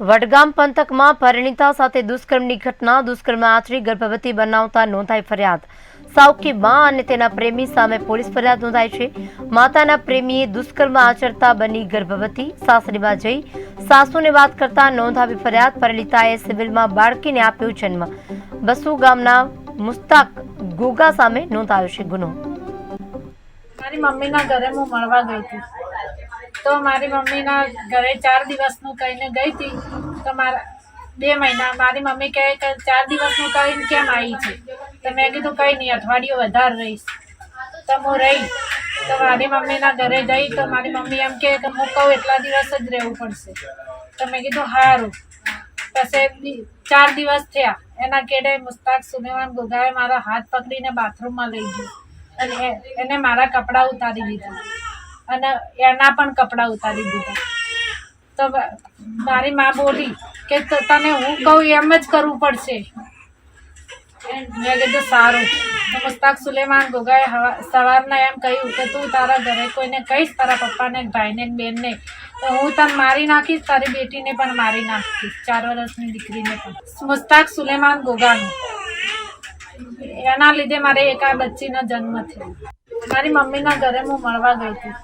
વડગામ પંથકમાં પરિણીતા સાથે દુષ્કર્મની ઘટના, દુષ્કર્મ આચરી ગર્ભવતી બનાવતા નોંધાઈ ફરિયાદ. સાવકી મા અને તેના પ્રેમી સામે પોલીસ ફરિયાદ નોંધાઈ છે. માતાના પ્રેમીએ દુષ્કર્મ આચરતા બની ગર્ભવતી. સાસરીમાં જઈ સાસુને વાત કરતા નોંધાવી ફરિયાદ. પરિણીતાએ સિવિલમાં બાળકીને આપ્યો જન્મ. બસુ ગામના મુસ્તાક ગોગા સામે નોંધાયો છે ગુનો. મારી મમ્મીના ઘરે હું મળવા ગઈ હતી. તો મારી મમ્મીના ઘરે ચાર દિવસનું કહીને ગઈ હતી. તો મારા, બે મહિના, મારી મમ્મી કહે કે ચાર દિવસનું કહીને કેમ આવી છે? તો મેં કીધું, કંઈ નહીં, અઠવાડિયું વધારે રહીશ. તો હું રહી. તો મારી મમ્મીના ઘરે જઈ તો મારી મમ્મી એમ કહે કે, હું કહું, એટલા દિવસ જ રહેવું પડશે. તો મેં કીધું સારું પછી ચાર દિવસ થયા. એના કેડે મુસ્તાક સુલેમાન ગોગાએ મારા હાથ પકડીને બાથરૂમમાં લઈ ગયો. અને એને મારા કપડાં ઉતારી દીધા. અને એના પણ કપડાં ઉતારી દીધા. તો મારી મા બોલી કે તને હું કહું એમ જ કરવું પડશે. મેં કીધું, સારું. તો મુસ્તાક સુલેમાન ગોગાએ સવારના એમ કહ્યું કે, તું તારા ઘરે કોઈને કહીશ, તારા પપ્પાને, ભાઈને, બેનને. તો હું તને મારી નાખીશ, તારી બેટીને પણ મારી નાખીશ, ચાર વર્ષની દીકરીને પણ. મુસ્તાક સુલેમાન ગોગાનું. એના લીધે મારે એક બચ્ચીનો જન્મ થયો. મારી મમ્મીના ઘરે હું મળવા ગઈ હતી.